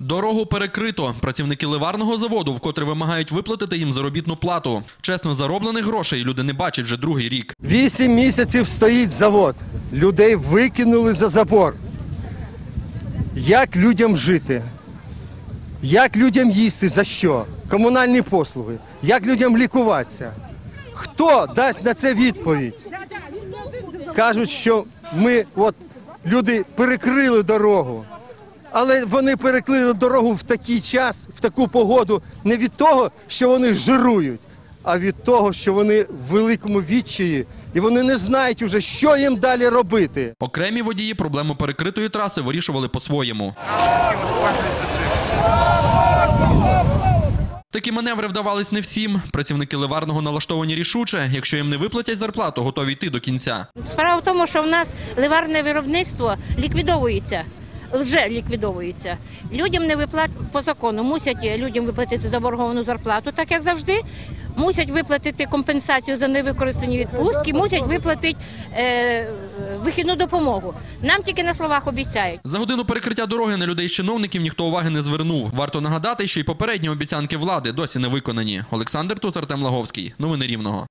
Дорогу перекрито. Працівники ливарного заводу вкотре вимагають виплатити їм заробітну плату. Чесно зароблених грошей люди не бачать вже другий рік. Вісім місяців стоїть завод. Людей викинули за забор. Як людям жити? Як людям їсти? За що? Комунальні послуги. Як людям лікуватися? Хто дасть на це відповідь? Кажуть, що ми, от люди перекрили дорогу. Але вони перекрили дорогу в такий час, в таку погоду, не від того, що вони жирують, а від того, що вони в великому відчаї, і вони не знають уже, що їм далі робити. Окремі водії проблему перекритої траси вирішували по-своєму. Такі маневри вдавались не всім. Працівники ливарного налаштовані рішуче. Якщо їм не виплатять зарплату, готові йти до кінця. Справа в тому, що в нас ливарне виробництво ліквідовується. Вже ліквідовується. Людям не виплат по закону. Мусять людям виплатити заборговану зарплату, так як завжди. Мусять виплатити компенсацію за невикористані відпустки, мусять виплатити е, вихідну допомогу. Нам тільки на словах обіцяють. За годину перекриття дороги на людей з чиновників ніхто уваги не звернув. Варто нагадати, що й попередні обіцянки влади досі не виконані. Олександр Туц, Артем Лаговський. Новини Рівного.